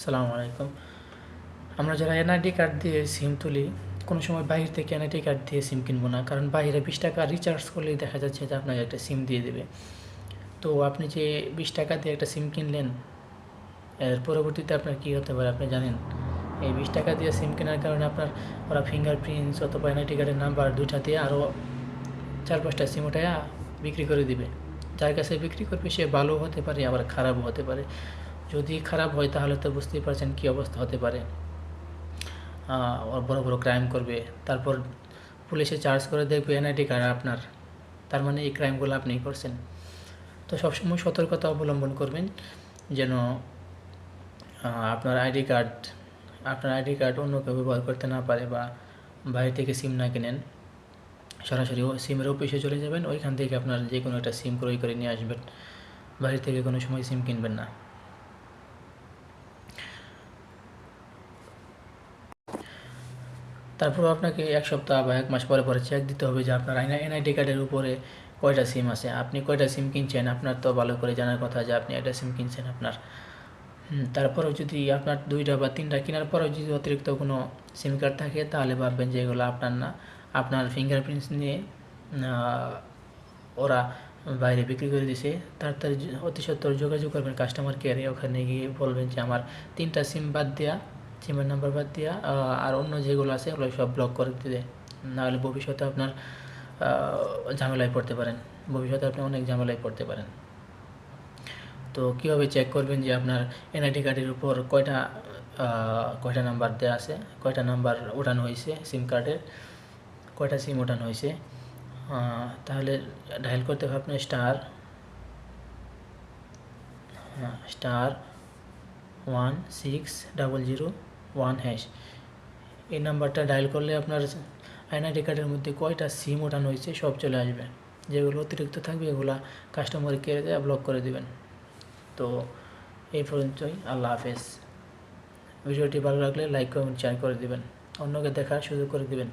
আসসালামু আলাইকুম। আমরা যারা এনআইডি কার্ড দিয়ে সিম তুলি, কোনো সময় বাইরে থেকে এনআইডি কার্ড দিয়ে সিম কিনবো না, কারণ বাইরে বিশ টাকা রিচার্জ করলেই দেখা যাচ্ছে যে আপনাকে একটা সিম দিয়ে দেবে। তো আপনি যে বিশ টাকা দিয়ে একটা সিম কিনলেন, এর পরবর্তীতে আপনার কী হতে পারে আপনি জানেন? এই বিশ টাকা দিয়ে সিম কেনার কারণে আপনার ওরা ফিঙ্গারপ্রিন্টস অথবা এনআইডি কার্ডের নাম্বার দুইটা দিয়ে আরও চার পাঁচটা সিম ওঠায় বিক্রি করে দিবে। যার কাছে বিক্রি করবে, সে ভালো হতে পারে, আবার খারাপও হতে পারে। যদি খারাপ হয়, তাহলে তো বুঝতেই পারছেন কী অবস্থা হতে পারে। বড় বড় ক্রাইম করবে। তারপর পুলিশে চার্জ করে দেখবে এনআইডি কার্ড আপনার। তার মানে এই ক্রাইমগুলো আপনি করছেন। তো সবসময় সতর্কতা অবলম্বন করবেন যেন আপনার আইডি কার্ড আপনার আইডি কার্ড অন্য কেউ ব্যবহার করতে না পারে বা বাইরে থেকে সিম না কিনেন। সরাসরি সিমের অফিসে চলে যাবেন। ওইখান থেকে আপনার যে কোনো একটা সিম ক্রয় করে নিয়ে আসবেন। বাইরে থেকে কোনো সময় সিম কিনবেন না। তারপর আপনাকে এক সপ্তাহ বা এক মাস পরে পরে চেক দিতে হবে যে আপনার এনআইডি কার্ডের উপরে কয়টা সিম আছে। আপনি কয়টা সিম কিনছেন? আপনার তো ভালো করে জানার কথা যে আপনি একটা সিম কিনছেন আপনার। তারপরেও যদি আপনার দুইটা বা তিনটা কেনার পরেও যদি অতিরিক্ত কোনো সিম কার্ড থাকে, তাহলে ভাববেন যে এগুলো আপনার না। আপনার ফিঙ্গারপ্রিন্টস নিয়ে ওরা বাইরে বিক্রি করে দিছে। তাড়াতাড়ি অতি সত্তর যোগাযোগ করবেন কাস্টমার কেয়ারে ওখানে গিয়ে বলবেন যে আমার তিনটা সিম বাদ দেওয়া সিমের নাম্বার বাদ আহ, আর অন্য যেগুলো আছে ওগুলো সব ব্লক করে দিতে নাহলে ভবিষ্যতে আপনার ঝামেলায় পড়তে পারেন। ভবিষ্যতে আপনি অনেক ঝামেলায় পড়তে পারেন। তো কীভাবে চেক করবেন যে আপনার এনআইডি কার্ডের উপর কয়টা কয়টা নাম্বার দেওয়া আছে? কয়টা নাম্বার ওঠানো হয়েছে সিম কার্ডের কয়টা সিম ওঠানো হয়েছে? তাহলে ডায়াল করতে হবে আপনার star star one six double zero one hash এই নাম্বারটা ডায়াল করলে আপনার আইনআইডি কার্ডের মধ্যে কয়টা সিম ওঠানো হয়েছে সব চলে আসবে। যেগুলো অতিরিক্ত থাকবে, এগুলো কাস্টমার কেয়ারে ব্লক করে দেবেন। তো এই পর্যন্তই। আল্লাহ হাফেজ। ভিডিওটি ভালো লাগলে লাইক কমেন্ট শেয়ার করে দেবেন। অন্যকে দেখার সুযোগ করে দিবেন।